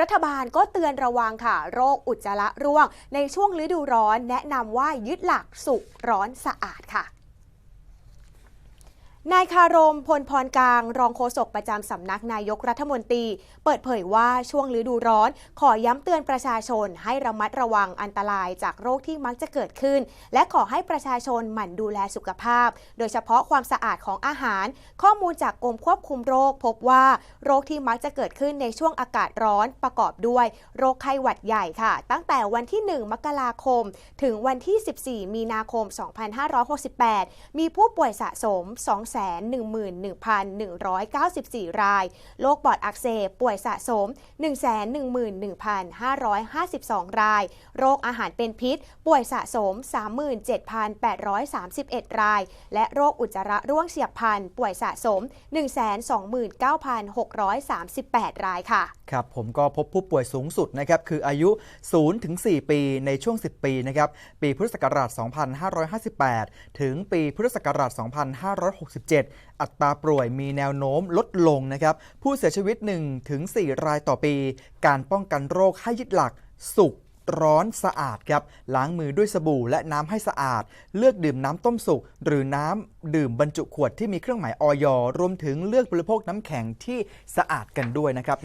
รัฐบาลก็เตือนระวังค่ะ โรคอุจจาระร่วง ในช่วงฤดูร้อน แนะนำว่ายึดหลักสุกร้อนสะอาดค่ะ นายคารมพลพรกลาง รองโฆษกประจำสำนักนายกรัฐมนตรี เปิดเผยว่าช่วงฤดูร้อน ขอย้ำเตือนประชาชนให้ระมัดระวังอันตรายจากโรคที่มักจะเกิดขึ้น และขอให้ประชาชนหมั่นดูแลสุขภาพ โดยเฉพาะความสะอาดของอาหาร ข้อมูลจากกรมควบคุมโรค พบว่าโรคที่มักจะเกิดขึ้นในช่วงอากาศร้อนประกอบด้วย โรคไข้หวัดใหญ่ค่ะ ตั้งแต่วันที่ 1 มกราคม ถึงวันที่ 14 มีนาคม 2568 มีผู้ป่วยสะสม211,194 ราย โรคปอดอักเสบป่วยสะสม 111,552 ราย โรคอาหารเป็นพิษ ป่วยสะสม 37,831 ราย และโรคอุจจาระร่วงเฉียบพลัน ป่วยสะสม 129,638 รายค่ะ ครับ ผมก็พบผู้ป่วยสูงสุดนะครับ คืออายุ0ถึง4ปีในช่วง 10 ปีนะครับ ปีพุทธศักราช 2558 ถึงปีพุทธศักราช 256 2567อัตราป่วยมีแนวโน้มลดลงนะครับ ผู้เสียชีวิต1ถึง4รายต่อปี การป้องกันโรคให้ยึดหลักสุกร้อนสะอาดครับล้างมือด้วยสบู่และน้ำให้สะอาด เลือกดื่มน้ำต้มสุก หรือน้ำดื่มบรรจุขวดที่มีเครื่องหมายออยรวมถึงเลือกบริโภคน้ำแข็งที่สะอาดกันด้วยนะครับ